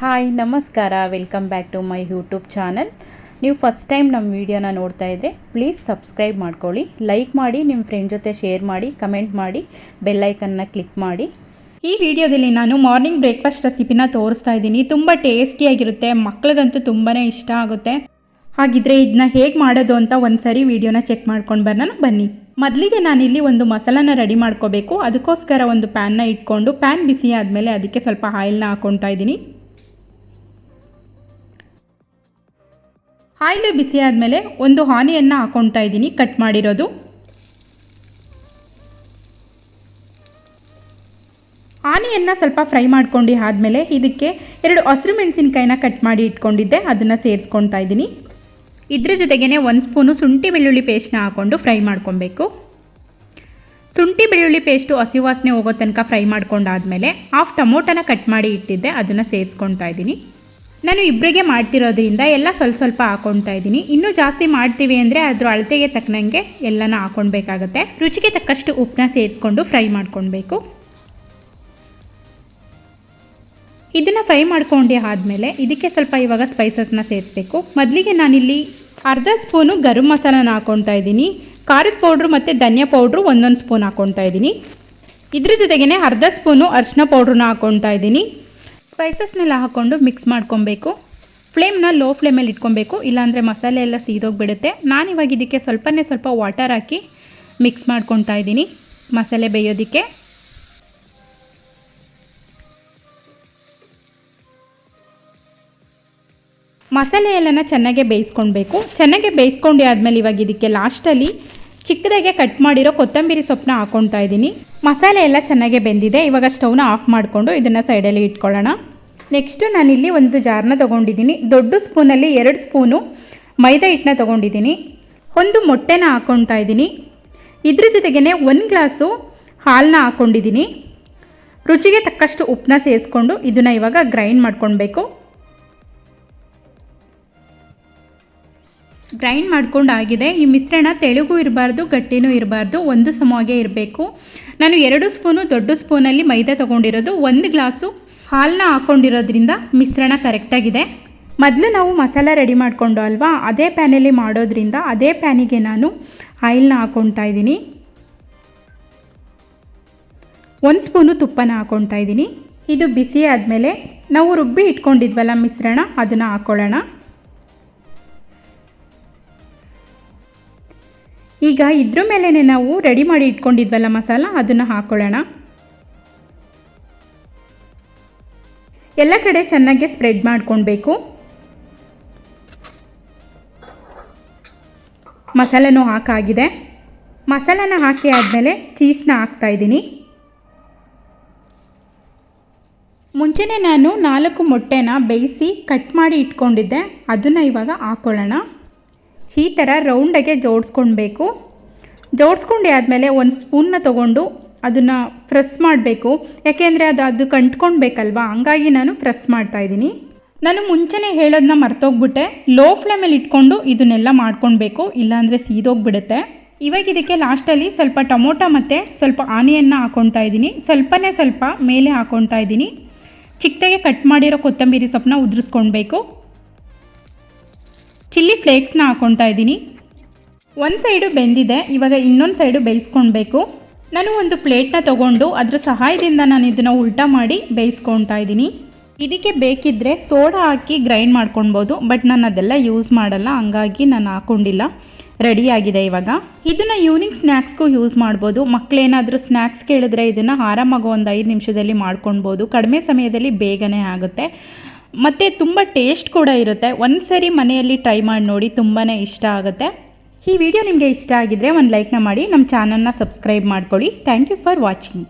Hi, ನಮಸ್ಕಾರ. Welcome back to my YouTube channel ನೀವು first time ನಮ್ಮ ವೀಡಿಯೋನ ನೋಡ್ತಾ ಇದ್ದರೆ ಪ್ಲೀಸ್ ಸಬ್ಸ್ಕ್ರೈಬ್ ಮಾಡ್ಕೊಳ್ಳಿ. ಲೈಕ್ ಮಾಡಿ ನಿಮ್ಮ ಫ್ರೆಂಡ್ ಜೊತೆ ಶೇರ್ ಮಾಡಿ ಕಮೆಂಟ್ ಮಾಡಿ ಬೆಲ್ಲೈಕನ್ನ ಕ್ಲಿಕ್ ಮಾಡಿ. ಈ ವಿಡಿಯೋದಲ್ಲಿ ನಾನು ಮಾರ್ನಿಂಗ್ ಬ್ರೇಕ್ಫಾಸ್ಟ್ ರೆಸಿಪಿನ ತೋರಿಸ್ತಾ ಇದ್ದೀನಿ. ತುಂಬ ಟೇಸ್ಟಿಯಾಗಿರುತ್ತೆ ಮಕ್ಳಿಗಂತೂ ತುಂಬಾ ಇಷ್ಟ ಆಗುತ್ತೆ. ಹಾಗಿದ್ರೆ ಇದನ್ನ ಹೇಗೆ ಮಾಡೋದು ಅಂತ ಒಂದ್ಸರಿ ವಿಡಿಯೋನ ಚೆಕ್ ಮಾಡ್ಕೊಂಡು ಬರೋಣ. ಬನ್ನಿ. ಮೊದಲಿಗೆ ನಾನಿಲ್ಲಿ ಒಂದು ಮಸಾಲಾನ ರೆಡಿ ಮಾಡ್ಕೋಬೇಕು. ಅದಕ್ಕೋಸ್ಕರ ಒಂದು ಪ್ಯಾನ್ನ ಇಟ್ಕೊಂಡು ಪ್ಯಾನ್ ಬಿಸಿ ಆದಮೇಲೆ ಅದಕ್ಕೆ ಸ್ವಲ್ಪ ಆಯಿಲ್ನ ಹಾಕ್ಕೊಳ್ತಾ ಇದ್ದೀನಿ. ಆಯಿಲು ಬಿಸಿ ಆದಮೇಲೆ ಒಂದು ಆನಿಯನ್ನು ಹಾಕ್ಕೊಳ್ತಾ ಇದ್ದೀನಿ. ಕಟ್ ಮಾಡಿರೋದು. ಆನಿಯನ್ನು ಸ್ವಲ್ಪ ಫ್ರೈ ಮಾಡ್ಕೊಂಡು ಆದಮೇಲೆ ಇದಕ್ಕೆ ಎರಡು ಹಸಿರು ಮೆಣಸಿನ್ಕಾಯಿನ ಕಟ್ ಮಾಡಿ ಇಟ್ಕೊಂಡಿದ್ದೆ. ಅದನ್ನು ಸೇರಿಸ್ಕೊಳ್ತಾ ಇದ್ದೀನಿ. ಇದ್ರ ಜೊತೆಗೇ ಒಂದು ಸ್ಪೂನು ಶುಂಠಿ ಬೆಳ್ಳುಳ್ಳಿ ಪೇಸ್ಟ್ನ ಹಾಕ್ಕೊಂಡು ಫ್ರೈ ಮಾಡ್ಕೊಬೇಕು. ಶುಂಠಿ ಬೆಳ್ಳುಳ್ಳಿ ಪೇಸ್ಟು ಹಸಿ ವಾಸನೆ ಹೋಗೋ ತನಕ ಫ್ರೈ ಮಾಡ್ಕೊಂಡಾದಮೇಲೆ ಹಾಫ್ ಟೊಮೊಟೊನ ಕಟ್ ಮಾಡಿ ಇಟ್ಟಿದ್ದೆ. ಅದನ್ನು ಸೇರಿಸ್ಕೊತಾ ಇದ್ದೀನಿ. ನಾನು ಇಬ್ಬರಿಗೆ ಮಾಡ್ತಿರೋದ್ರಿಂದ ಎಲ್ಲ ಸ್ವಲ್ಪ ಸ್ವಲ್ಪ ಹಾಕ್ಕೊಳ್ತಾ ಇದ್ದೀನಿ. ಇನ್ನೂ ಜಾಸ್ತಿ ಮಾಡ್ತೀವಿ ಅಂದರೆ ಅದ್ರ ಅಳತೆಗೆ ತಕ್ಕನಂಗೆ ಎಲ್ಲನ ಹಾಕ್ಕೊಳ್ಬೇಕಾಗತ್ತೆ ರುಚಿಗೆ ತಕ್ಕಷ್ಟು ಉಪ್ಪನ್ನ ಸೇರಿಸ್ಕೊಂಡು ಫ್ರೈ ಮಾಡ್ಕೊಳ್ಬೇಕು. ಇದನ್ನು ಫ್ರೈ ಮಾಡ್ಕೊಂಡು ಆದಮೇಲೆ ಇದಕ್ಕೆ ಸ್ವಲ್ಪ ಇವಾಗ ಸ್ಪೈಸಸ್ನ ಸೇರಿಸ್ಬೇಕು. ಮೊದಲಿಗೆ ನಾನಿಲ್ಲಿ ಅರ್ಧ ಸ್ಪೂನು ಗರಂ ಮಸಾಲನ ಹಾಕ್ಕೊಳ್ತಾ ಇದ್ದೀನಿ. ಖಾರದ ಪೌಡ್ರು ಮತ್ತು ಧನಿಯಾ ಪೌಡ್ರು ಒಂದೊಂದು ಸ್ಪೂನ್ ಹಾಕ್ಕೊಳ್ತಾ ಇದ್ದೀನಿ. ಇದ್ರ ಜೊತೆಗೇ ಅರ್ಧ ಸ್ಪೂನು ಅರಿಶಿನ ಪೌಡ್ರನ್ನ ಹಾಕ್ಕೊಳ್ತಾ ಇದ್ದೀನಿ. ಸ್ಪೈಸಸ್ನೆಲ್ಲ ಹಾಕ್ಕೊಂಡು ಮಿಕ್ಸ್ ಮಾಡ್ಕೊಬೇಕು. ಫ್ಲೇಮ್ನ ಲೋ ಫ್ಲೇಮಲ್ಲಿ ಇಟ್ಕೊಬೇಕು. ಇಲ್ಲಾಂದರೆ ಮಸಾಲೆ ಎಲ್ಲ ಸೀದೋಗಿಬಿಡುತ್ತೆ. ನಾನಿವಾಗ ಇದಕ್ಕೆ ಸ್ವಲ್ಪನೇ ಸ್ವಲ್ಪ ವಾಟರ್ ಹಾಕಿ ಮಿಕ್ಸ್ ಮಾಡ್ಕೊತಾ ಇದ್ದೀನಿ. ಮಸಾಲೆ ಬೇಯೋದಕ್ಕೆ. ಮಸಾಲೆ ಎಲ್ಲನ ಚೆನ್ನಾಗೆ ಬೇಯಿಸ್ಕೊಳ್ಬೇಕು. ಚೆನ್ನಾಗೆ ಬೇಯಿಸ್ಕೊಂಡು ಆದಮೇಲೆ ಇವಾಗ ಇದಕ್ಕೆ ಲಾಸ್ಟಲ್ಲಿ ಚಿಕ್ಕದಾಗೆ ಕಟ್ ಮಾಡಿರೋ ಕೊತ್ತಂಬರಿ ಸೊಪ್ಪನ್ನ ಹಾಕ್ಕೊಳ್ತಾ ಇದ್ದೀನಿ. ಮಸಾಲೆ ಎಲ್ಲ ಚೆನ್ನಾಗೆ ಬೆಂದಿದೆ. ಇವಾಗ ಸ್ಟವ್ನ ಆಫ್ ಮಾಡಿಕೊಂಡು ಇದನ್ನು ಸೈಡಲ್ಲಿ ಇಟ್ಕೊಳ್ಳೋಣ. ನೆಕ್ಸ್ಟು ನಾನಿಲ್ಲಿ ಒಂದು ಜಾರ್ನ ತೊಗೊಂಡಿದ್ದೀನಿ. ದೊಡ್ಡ ಸ್ಪೂನಲ್ಲಿ ಎರಡು ಸ್ಪೂನು ಮೈದಾ ಹಿಟ್ಟನ್ನ ತೊಗೊಂಡಿದ್ದೀನಿ. ಒಂದು ಮೊಟ್ಟೆನ ಹಾಕ್ಕೊಳ್ತಾ ಇದ್ದೀನಿ. ಇದ್ರ ಜೊತೆಗೇ ಒಂದು ಗ್ಲಾಸು ಹಾಲನ್ನ ಹಾಕ್ಕೊಂಡಿದ್ದೀನಿ ರುಚಿಗೆ ತಕ್ಕಷ್ಟು ಉಪ್ಪನ್ನ ಸೇರಿಸ್ಕೊಂಡು ಇದನ್ನು ಇವಾಗ ಗ್ರೈಂಡ್ ಮಾಡ್ಕೊಳ್ಬೇಕು. ಗ್ರೈಂಡ್ ಮಾಡ್ಕೊಂಡು ಆಗಿದೆ ಈ ಮಿಶ್ರಣ ತೆಳುಗೂ ಇರಬಾರ್ದು, ಗಟ್ಟಿನೂ ಇರಬಾರ್ದು. ಒಂದು ಸಮವಾಗೇ ಇರಬೇಕು. ನಾನು ಎರಡು ಸ್ಪೂನು ದೊಡ್ಡ ಸ್ಪೂನಲ್ಲಿ ಮೈದಾ ತೊಗೊಂಡಿರೋದು. ಒಂದು ಗ್ಲಾಸು ಹಾಲನ್ನ ಹಾಕ್ಕೊಂಡಿರೋದ್ರಿಂದ ಮಿಶ್ರಣ ಕರೆಕ್ಟಾಗಿದೆ ಮೊದಲು ನಾವು ಮಸಾಲ ರೆಡಿ ಮಾಡಿಕೊಂಡು ಅಲ್ವಾ? ಅದೇ ಪ್ಯಾನಲ್ಲಿ ಮಾಡೋದ್ರಿಂದ ಅದೇ ಪ್ಯಾನಿಗೆ ನಾನು ಆಯಿಲ್ನ ಹಾಕ್ಕೊಳ್ತಾ ಇದ್ದೀನಿ. ಒಂದು ಸ್ಪೂನು ತುಪ್ಪನ ಹಾಕ್ಕೊಳ್ತಾ ಇದ್ದೀನಿ. ಇದು ಬಿಸಿ ಆದಮೇಲೆ ನಾವು ರುಬ್ಬಿ ಇಟ್ಕೊಂಡಿದ್ವಲ್ಲ ಮಿಶ್ರಣ, ಅದನ್ನು ಹಾಕ್ಕೊಳ್ಳೋಣ ಈಗ ಇದ್ರ ಮೇಲೇ ನಾವು ರೆಡಿ ಮಾಡಿ ಇಟ್ಕೊಂಡಿದ್ವಲ್ಲ ಮಸಾಲ, ಅದನ್ನು ಹಾಕ್ಕೊಳ್ಳೋಣ ಎಲ್ಲ ಕಡೆ ಚೆನ್ನಾಗಿ ಸ್ಪ್ರೆಡ್ ಮಾಡ್ಕೊಳ್ಬೇಕು ಮಸಾಲನೂ ಹಾಕಾಗಿದೆ ಮಸಾಲಾನ ಹಾಕಿ ಆದಮೇಲೆ ಚೀಸ್ನ ಹಾಕ್ತಾಯಿದ್ದೀನಿ ಮುಂಚೆನೇ ನಾನು ನಾಲ್ಕು ಮೊಟ್ಟೆನ ಬೇಯಿಸಿ ಕಟ್ ಮಾಡಿ ಇಟ್ಕೊಂಡಿದ್ದೆ. ಅದನ್ನು ಇವಾಗ ಹಾಕ್ಕೊಳ್ಳೋಣ ಈ ಥರ ರೌಂಡಾಗೆ ಜೋಡಿಸ್ಕೊಳ್ಬೇಕು ಜೋಡಿಸ್ಕೊಂಡೆ ಆದಮೇಲೆ ಒಂದು ಸ್ಪೂನ್ನ ತೊಗೊಂಡು ಅದನ್ನು ಪ್ರೆಸ್ ಮಾಡಬೇಕು. ಯಾಕೆಂದರೆ ಅದು ಅದು ಕಂಟ್ಕೊಳ್ಬೇಕಲ್ವಾ ಹಂಗಾಗಿ ನಾನು ಪ್ರೆಸ್ ಮಾಡ್ತಾಯಿದ್ದೀನಿ ನಾನು ಮುಂಚೆನೇ ಹೇಳೋದನ್ನ ಮರ್ತೋಗ್ಬಿಟ್ಟೆ. ಲೋ ಫ್ಲೇಮಲ್ಲಿ ಇಟ್ಕೊಂಡು ಇದನ್ನೆಲ್ಲ ಮಾಡ್ಕೊಳ್ಬೇಕು ಇಲ್ಲಾಂದರೆ ಸೀದೋಗ್ಬಿಡುತ್ತೆ. ಇವಾಗ ಇದಕ್ಕೆ ಲಾಸ್ಟಲ್ಲಿ ಸ್ವಲ್ಪ ಟೊಮೊಟೊ ಮತ್ತು ಸ್ವಲ್ಪ ಆನಿಯನ್ನ ಹಾಕ್ಕೊಳ್ತಾ ಇದ್ದೀನಿ. ಸ್ವಲ್ಪನೇ ಸ್ವಲ್ಪ ಮೇಲೆ ಹಾಕ್ಕೊಳ್ತಾ ಇದ್ದೀನಿ. ಚಿಕ್ಕದಾಗೆ ಕಟ್ ಮಾಡಿರೋ ಕೊತ್ತಂಬರಿ ಸೊಪ್ಪನ್ನ ಉದುರಿಸ್ಕೊಳ್ಬೇಕು ಚಿಲ್ಲಿ ಫ್ಲೇಕ್ಸ್ನ ಹಾಕ್ಕೊತಾ ಇದ್ದೀನಿ. ಒಂದು ಸೈಡು ಬೆಂದಿದೆ, ಇವಾಗ ಇನ್ನೊಂದು ಸೈಡು ಬೇಯಿಸ್ಕೊಳ್ಬೇಕು. ನಾನು ಒಂದು ಪ್ಲೇಟ್ನ ತೊಗೊಂಡು ಅದರ ಸಹಾಯದಿಂದ ನಾನು ಇದನ್ನು ಉಲ್ಟಾ ಮಾಡಿ ಬೇಯಿಸ್ಕೊಳ್ತಾ ಇದ್ದೀನಿ. ಇದಕ್ಕೆ ಬೇಕಿದ್ದರೆ ಸೋಡಾ ಹಾಕಿ ಗ್ರೈಂಡ್ ಮಾಡ್ಕೊಳ್ಬೋದು, ಬಟ್ ನಾನು ಅದೆಲ್ಲ ಯೂಸ್ ಮಾಡಲ್ಲ, ಹಂಗಾಗಿ ನಾನು ಹಾಕ್ಕೊಂಡಿಲ್ಲ ರೆಡಿಯಾಗಿದೆ ಇವಾಗ. ಇದನ್ನು ಈವ್ನಿಂಗ್ ಸ್ನ್ಯಾಕ್ಸ್ಗೂ ಯೂಸ್ ಮಾಡ್ಬೋದು. ಮಕ್ಕಳೇನಾದರೂ ಸ್ನ್ಯಾಕ್ಸ್ ಕೇಳಿದ್ರೆ ಇದನ್ನು ಆರಾಮಾಗಿ ಒಂದು ಐದು ನಿಮಿಷದಲ್ಲಿ ಮಾಡ್ಕೊಳ್ಬೋದು. ಕಡಿಮೆ ಸಮಯದಲ್ಲಿ ಬೇಗನೆ ಆಗುತ್ತೆ. ಮತ್ತು ತುಂಬ ಟೇಸ್ಟ್ ಕೂಡ ಇರುತ್ತೆ. ಒಂದು ಸರಿ ಮನೆಯಲ್ಲಿ ಟ್ರೈ ಮಾಡಿ ನೋಡಿ ತುಂಬಾ ಇಷ್ಟ ಆಗುತ್ತೆ. ಈ ವಿಡಿಯೋ ನಿಮಗೆ ಇಷ್ಟ ಆಗಿದ್ರೆ ಒಂದು ಲೈಕ್ನ ಮಾಡಿ. ನಮ್ಮ ಚಾನಲ್ನ ಸಬ್ಸ್ಕ್ರೈಬ್ ಮಾಡ್ಕೊಳ್ಳಿ. Thank you for watching